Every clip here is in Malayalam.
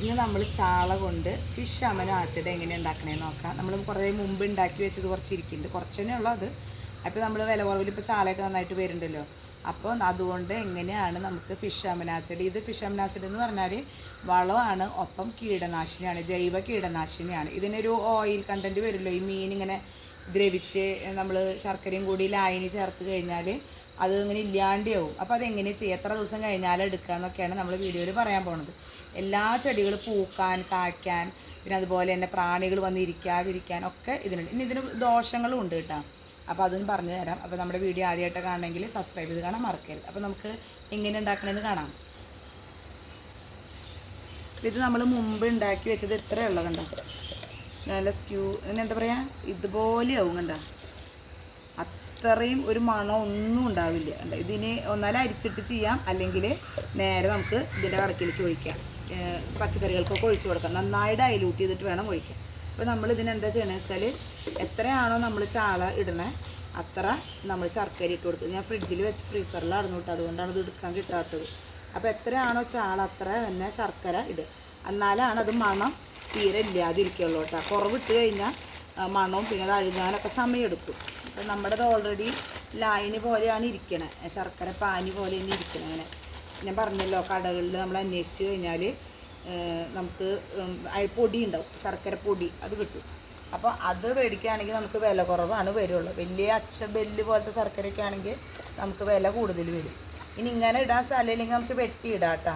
ഇന്ന് നമ്മൾ ചാള കൊണ്ട് ഫിഷ് അമനോ ആസിഡ് എങ്ങനെ ഉണ്ടാക്കണേന്ന് നോക്കാം. നമ്മൾ കുറേ മുമ്പ് ഉണ്ടാക്കി വെച്ചത് കുറച്ച് ഇരിക്കുന്നുണ്ട്. കുറച്ച് തന്നെ ഉള്ളൂ അത്. അപ്പോൾ നമ്മൾ വില കുറവിൽ ഇപ്പോൾ ചാളയൊക്കെ നന്നായിട്ട് വരുന്നുണ്ടല്ലോ. അപ്പോൾ അതുകൊണ്ട് എങ്ങനെയാണ് നമുക്ക് ഫിഷ് അമനോ ആസിഡ് ഇത് ഫിഷ് അമനോ ആസിഡ് എന്ന് പറഞ്ഞാൽ വളമാണ് ഒപ്പം കീടനാശിനിയാണ് ജൈവ കീടനാശിനിയാണ്. ഇതിനൊരു ഓയിൽ കണ്ടന്റ് വരുമല്ലോ. ഈ മീൻ ഇങ്ങനെ ദ്രവിച്ച് നമ്മൾ ശർക്കരയും കൂടി ലായനി ചേർത്ത് കഴിഞ്ഞാൽ അത് ഇങ്ങനെ ഇല്ലാണ്ടാവും. അപ്പോൾ അതെങ്ങനെ ചെയ്യുക എത്ര ദിവസം കഴിഞ്ഞാൽ എടുക്കുക എന്നൊക്കെയാണ് നമ്മൾ വീഡിയോയിൽ പറയാൻ പോണത്. എല്ലാ ചെടികളും പൂക്കാൻ കായ്ക്കാൻ പിന്നെ അതുപോലെ തന്നെ പ്രാണികൾ വന്ന് ഇരിക്കാതിരിക്കാൻ ഒക്കെ ഇതിനുണ്ട്. ഇനി ഇതിന് ദോഷങ്ങളും ഉണ്ട് കേട്ടോ. അപ്പോൾ അതൊന്നും പറഞ്ഞു തരാം. അപ്പോൾ നമ്മുടെ വീഡിയോ ആദ്യമായിട്ട് കാണണമെങ്കിൽ സബ്സ്ക്രൈബ് ചെയ്ത് കാണാൻ മറക്കരുത്. അപ്പോൾ നമുക്ക് എങ്ങനെ ഉണ്ടാക്കണമെന്ന് കാണാം. ഇത് നമ്മൾ മുമ്പ് ഉണ്ടാക്കി വെച്ചത് ഇത്രയുള്ള കണ്ടോ. നല്ല സ്ക്യൂ എന്താ പറയുക ഇതുപോലെയാവും കണ്ട. അത്രയും ഒരു മണം ഒന്നും ഉണ്ടാവില്ല. ഇതിന് ഒന്നാലും അരിച്ചിട്ട് ചെയ്യാം. അല്ലെങ്കിൽ നേരെ നമുക്ക് ഇതിന്റെ കടക്കിലേക്ക് ഒഴിക്കാം. പച്ചക്കറികൾക്കൊക്കെ ഒഴിച്ചു കൊടുക്കാം. നന്നായി ഡൈലൂട്ട് ചെയ്തിട്ട് വേണം ഒഴിക്കാൻ. അപ്പോൾ നമ്മൾ ഇതിനെന്താ ചെയ്യണമെന്ന് വെച്ചാൽ എത്രയാണോ നമ്മൾ ചാള ഇടണേ അത്ര നമ്മൾ ശർക്കര ഇട്ട് കൊടുക്കുക ഞാൻ ഫ്രിഡ്ജിൽ വെച്ച് ഫ്രീസറിലായിരുന്നു കേട്ടോ അതുകൊണ്ടാണ് ഇത് എടുക്കാൻ കിട്ടാത്തത്. അപ്പോൾ എത്രയാണോ ചാള അത്ര തന്നെ ശർക്കര ഇടുക എന്നാലാണ് അത് മണം തീരെ ഇല്ലാതിരിക്കുള്ളൂ കേട്ടോ കുറവിട്ട് കഴിഞ്ഞാൽ മണവും പിന്നെ അത് അഴുകാനൊക്കെ സമയമെടുക്കും അപ്പം നമ്മുടേത് ഓൾറെഡി ലായനി പോലെയാണ് ഇരിക്കണേ. ശർക്കര പാനി പോലെ തന്നെ ഇരിക്കണേ അങ്ങനെ. ഞാൻ പറഞ്ഞല്ലോ കടകളിൽ നമ്മൾ അന്വേഷിച്ച് കഴിഞ്ഞാൽ നമുക്ക് പൊടി ഉണ്ടാവും ശർക്കര പൊടി അത് കിട്ടും. അപ്പോൾ അത് മേടിക്കുകയാണെങ്കിൽ നമുക്ക് വില കുറവാണ് വരുള്ളൂ. വലിയ അച്ഛൻ ബെല്ല് പോലത്തെ ശർക്കരയൊക്കെ ആണെങ്കിൽ നമുക്ക് വില കൂടുതൽ വരും. ഇനി ഇങ്ങനെ ഇടാൻ സ്ഥലമില്ലെങ്കിൽ നമുക്ക് വെട്ടി ഇടാം കേട്ടോ.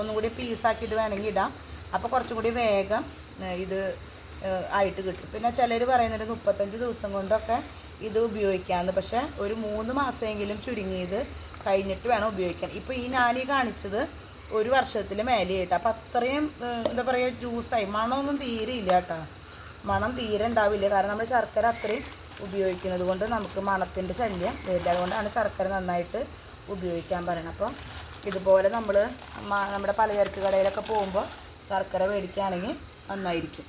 ഒന്നും കൂടി പീസാക്കിയിട്ട് വേണമെങ്കിൽ ഇടാം. അപ്പോൾ കുറച്ചും കൂടി വേഗം ഇത് ആയിട്ട് കിട്ടും. പിന്നെ ചിലർ പറയുന്നുണ്ട് മുപ്പത്തഞ്ച് ദിവസം കൊണ്ടൊക്കെ ഇത് ഉപയോഗിക്കാമെന്ന് പക്ഷേ ഒരു മൂന്ന് മാസമെങ്കിലും ചുരുങ്ങിയത് കഴിഞ്ഞിട്ട് വേണം ഉപയോഗിക്കാൻ. ഇപ്പോൾ ഈ ഞാനീ കാണിച്ചത് ഒരു വർഷത്തിൽ മേലെയായിട്ട്. അപ്പം അത്രയും എന്താ പറയുക ജ്യൂസായി മണമൊന്നും തീരെ ഇല്ല കേട്ടോ. മണം തീരെ ഉണ്ടാവില്ല. കാരണം നമ്മൾ ശർക്കര അത്രയും ഉപയോഗിക്കുന്നത് കൊണ്ട് നമുക്ക് മണത്തിന്റെ ശല്യം വരില്ല. അതുകൊണ്ടാണ് ശർക്കര നന്നായിട്ട് ഉപയോഗിക്കാൻ പറയുന്നത് അപ്പം ഇതുപോലെ നമ്മൾ നമ്മുടെ പലചരക്ക് കടയിലൊക്കെ പോകുമ്പോൾ ശർക്കര മേടിക്കുകയാണെങ്കിൽ നന്നായിരിക്കും.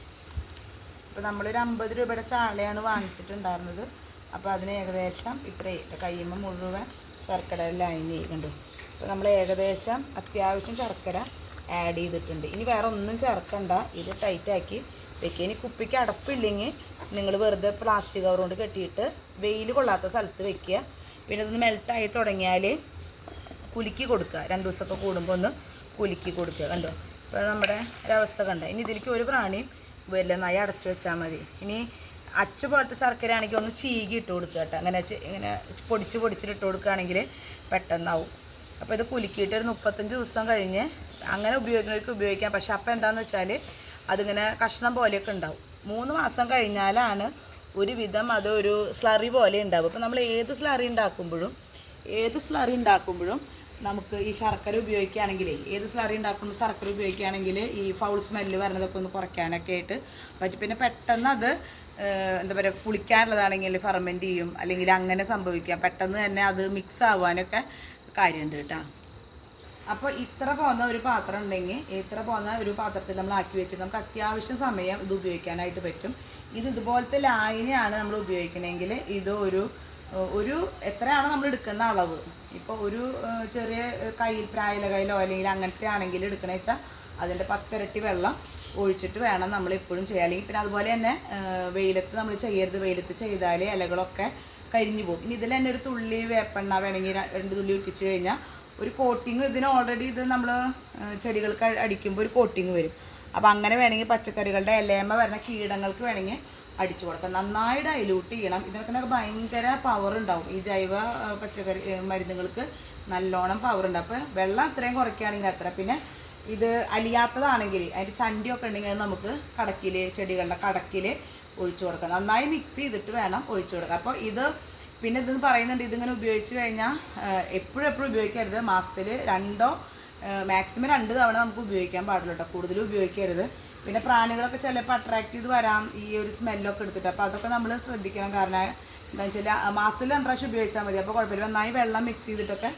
അപ്പോൾ നമ്മളൊരു അമ്പത് രൂപയുടെ ചാളയാണ് വാങ്ങിച്ചിട്ടുണ്ടായിരുന്നത്. അപ്പോൾ അതിന് ഏകദേശം ഇത്രയും. കയ്യുമ്പോൾ മുഴുവൻ ശർക്കര ലൈൻ ചെയ്യുന്നുണ്ട് അപ്പോൾ നമ്മൾ ഏകദേശം അത്യാവശ്യം ശർക്കര ആഡ് ചെയ്തിട്ടുണ്ട്. ഇനി വേറെ ഒന്നും ചേർക്കണ്ട. ഇത് ടൈറ്റാക്കി വെക്കുക ഇനി കുപ്പിക്ക് അടപ്പില്ലെങ്കിൽ നിങ്ങൾ വെറുതെ പ്ലാസ്റ്റിക് കവർ കൊണ്ട് കെട്ടിയിട്ട് വെയിൽ കൊള്ളാത്ത സ്ഥലത്ത് വെക്കുക. പിന്നെ ഇതൊന്ന് മെൽട്ടായി തുടങ്ങിയാൽ കുലുക്കി കൊടുക്കുക. രണ്ട് ദിവസമൊക്കെ കൂടുമ്പോൾ ഒന്ന് കുലുക്കി കൊടുക്കുക. കണ്ടോ? അപ്പോൾ നമ്മുടെ ഒരവസ്ഥ കണ്ട? ഇനി ഇതിലേക്ക് ഒരു പ്രാണിയും വരില്ല നയ അടച്ചു വെച്ചാൽ മതി. ഇനി അച്ച് പോലത്തെ ശർക്കര ആണെങ്കിൽ ഒന്ന് ചീകി ഇട്ട് കൊടുക്കുക കേട്ടോ. അങ്ങനെ ഇങ്ങനെ പൊടിച്ച് പൊടിച്ചിട്ട് ഇട്ട് കൊടുക്കുകയാണെങ്കിൽ പെട്ടെന്നാവും. അപ്പോൾ ഇത് കുലുക്കിയിട്ട് ഒരു മുപ്പത്തഞ്ച് ദിവസം കഴിഞ്ഞ് അങ്ങനെ ഉപയോഗിക്കുന്നവർക്ക് ഉപയോഗിക്കാം. പക്ഷെ അപ്പോൾ എന്താണെന്ന് വെച്ചാൽ അതിങ്ങനെ കഷ്ണം പോലെയൊക്കെ ഉണ്ടാവും. മൂന്ന് മാസം കഴിഞ്ഞാലാണ് ഒരുവിധം അതൊരു സ്ലറി പോലെ ഉണ്ടാവും അപ്പോൾ നമ്മൾ ഏത് സ്ലറി ഉണ്ടാക്കുമ്പോഴും ഏത് സ്ലറി ഉണ്ടാക്കുമ്പോഴും നമുക്ക് ഈ ശർക്കര ഉപയോഗിക്കുകയാണെങ്കിൽ ഏത് സ്ലറി ഉണ്ടാക്കുമ്പോൾ ശർക്കര ഉപയോഗിക്കുകയാണെങ്കിൽ ഈ ഫൗൾ സ്മെല്ല് വരണതൊക്കെ ഒന്ന് കുറയ്ക്കാനൊക്കെ ആയിട്ട് പറ്റും. പിന്നെ പെട്ടെന്ന് അത് എന്താ പറയുക പുളിക്കാനുള്ളതാണെങ്കിൽ ഫെർമെന്റ് ചെയ്യും. അല്ലെങ്കിൽ അങ്ങനെ സംഭവിക്കാം. പെട്ടെന്ന് തന്നെ അത് മിക്സ് ആവാനൊക്കെ കാര്യമുണ്ട് കേട്ടോ. അപ്പോൾ ഇത്ര പോകുന്ന ഒരു പാത്രം ഉണ്ടെങ്കിൽ ഇത്ര പോകുന്ന ഒരു പാത്രത്തിൽ നമ്മൾ ആക്കി വെച്ചിട്ട് നമുക്ക് അത്യാവശ്യം സമയം ഇത് ഉപയോഗിക്കാനായിട്ട് പറ്റും. ഇത് ഇതുപോലത്തെ ലായനിയാണ് നമ്മൾ ഉപയോഗിക്കണമെങ്കിൽ ഇത് ഒരു ഒരു എത്രയാണോ നമ്മൾ എടുക്കുന്ന അളവ്? ഇപ്പോൾ ഒരു ചെറിയ കയ്യിൽ പ്രായല കയ്യിലോ അല്ലെങ്കിൽ അങ്ങനത്തെ ആണെങ്കിൽ എടുക്കണ വെച്ചാൽ അതിന്റെ പത്തിരട്ടി വെള്ളം ഒഴിച്ചിട്ട് വേണം നമ്മൾ എപ്പോഴും ചെയ്യാൻ. അല്ലെങ്കിൽ പിന്നെ അതുപോലെ തന്നെ വെയിലത്ത് നമ്മൾ ചെയ്യരുത്. വെയിലത്ത് ചെയ്താൽ ഇലകളൊക്കെ കരിഞ്ഞു പോകും. ഇനി ഇതിൽ തന്നെ ഒരു തുള്ളി വേപ്പെണ്ണ വേണമെങ്കിൽ രണ്ട് തുള്ളി ഉറ്റിച്ച് കഴിഞ്ഞാൽ ഒരു കോട്ടിങ് ഇതിന് ഓൾറെഡി ഇത് നമ്മൾ ചെടികൾക്ക് അടിക്കുമ്പോൾ ഒരു കോട്ടിങ് വരും. അപ്പോൾ അങ്ങനെ വേണമെങ്കിൽ പച്ചക്കറികളുടെ ഇലയമ്മ വരുന്ന കീടങ്ങൾക്ക് വേണമെങ്കിൽ അടിച്ചു കൊടുക്കാം നന്നായി ഡൈലൂട്ട് ചെയ്യണം. ഇതിനൊക്കെ ഭയങ്കര പവർ ഉണ്ടാവും. ഈ ജൈവ പച്ചക്കറി മരുന്നുകൾക്ക് നല്ലോണം പവർ ഉണ്ട്. അപ്പോൾ വെള്ളം അത്രയും കുറയ്ക്കുകയാണെങ്കിൽ അത്ര. പിന്നെ ഇത് അലിയാത്തതാണെങ്കിൽ അതിന്റെ ചണ്ടിയൊക്കെ ഉണ്ടെങ്കിൽ നമുക്ക് കടക്കിൽ ചെടികളുടെ കടക്കിൽ ഒഴിച്ചു കൊടുക്കാം നന്നായി മിക്സ് ചെയ്തിട്ട് വേണം ഒഴിച്ചു കൊടുക്കാം അപ്പോൾ ഇത് പിന്നെ ഇതെന്ന് പറയുന്നുണ്ട് ഇതിങ്ങനെ ഉപയോഗിച്ച് കഴിഞ്ഞാൽ എപ്പോഴും എപ്പോഴും ഉപയോഗിക്കരുത്. മാസത്തിൽ രണ്ടോ മാക്സിമം രണ്ട് തവണ നമുക്ക് ഉപയോഗിക്കാൻ പാടുള്ളൂ കേട്ടോ കൂടുതലും ഉപയോഗിക്കരുത്. പിന്നെ പ്രാണികളൊക്കെ ചിലപ്പോൾ അട്രാക്ട് ചെയ്ത് വരാം. ഈ ഒരു സ്മെല്ലൊക്കെ എടുത്തിട്ട്. അപ്പോൾ അതൊക്കെ നമ്മൾ ശ്രദ്ധിക്കണം. കാരണം എന്താണെന്ന് വെച്ചാൽ മാസത്തിൽ രണ്ട് പ്രാവശ്യം ഉപയോഗിച്ചാൽ മതി. അപ്പോൾ കുഴപ്പമില്ല. നന്നായി വെള്ളം മിക്സ് ചെയ്തിട്ടൊക്കെ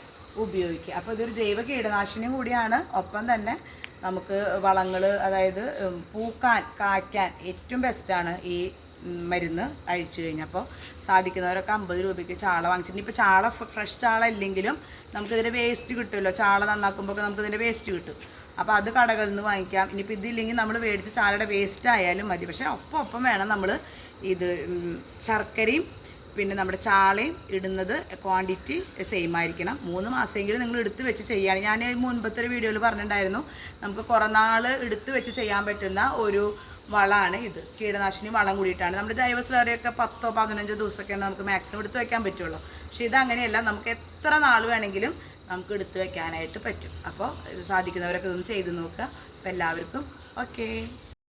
ഉപയോഗിക്കുക. അപ്പോൾ ഇതൊരു ജൈവ കീടനാശിനി കൂടിയാണ്. ഒപ്പം തന്നെ നമുക്ക് വളങ്ങൾ അതായത് പൂക്കാൻ കായ്ക്കാൻ ഏറ്റവും ബെസ്റ്റാണ് ഈ മരുന്ന് അഴിച്ചു കഴിഞ്ഞപ്പോൾ സാധിക്കുന്നവരൊക്കെ അമ്പത് രൂപയ്ക്ക് ചാള വാങ്ങിച്ചിട്ടുണ്ട്. ഇപ്പോൾ ചാള ഫ്രഷ് ചാള ഇല്ലെങ്കിലും നമുക്കിതിന്റെ വേസ്റ്റ് കിട്ടുമല്ലോ. ചാള നന്നാക്കുമ്പോൾ നമുക്കിതിന്റെ വേസ്റ്റ് കിട്ടും. അപ്പോൾ അത് കടകളിൽ നിന്ന് വാങ്ങിക്കാം. ഇനിയിപ്പോൾ ഇതില്ലെങ്കിൽ നമ്മൾ മേടിച്ച ചാളയുടെ വേസ്റ്റ് ആയാലും മതി. പക്ഷേ ഒപ്പം ഒപ്പം വേണം നമ്മൾ ഇത് ശർക്കരയും പിന്നെ നമ്മുടെ ചാളയും ഇടുന്നത് ക്വാണ്ടിറ്റി സെയിം ആയിരിക്കണം. മൂന്ന് മാസമെങ്കിലും നിങ്ങൾ എടുത്ത് വെച്ച് ചെയ്യുകയാണ്. ഞാൻ മുൻപത്തെ ഒരു വീഡിയോയിൽ പറഞ്ഞിട്ടുണ്ടായിരുന്നു. നമുക്ക് കുറേ നാൾ എടുത്ത് വെച്ച് ചെയ്യാൻ പറ്റുന്ന ഒരു വളമാണ് ഇത്. കീടനാശിനി വളം കൂടിയിട്ടാണ്. നമ്മുടെ ജൈവ സ്ലറിയൊക്കെ പത്തോ പതിനഞ്ചോ ദിവസമൊക്കെയാണ് നമുക്ക് മാക്സിമം എടുത്ത് വയ്ക്കാൻ പറ്റുള്ളൂ. പക്ഷേ ഇതങ്ങനെയല്ല നമുക്ക് എത്ര നാൾ വേണമെങ്കിലും നമുക്ക് എടുത്ത് വയ്ക്കാനായിട്ട് പറ്റും. അപ്പോൾ ഇത് സാധിക്കുന്നവരൊക്കെ ഇതൊന്ന് ചെയ്ത് നോക്കുക. അപ്പോൾ എല്ലാവർക്കും ഓക്കേ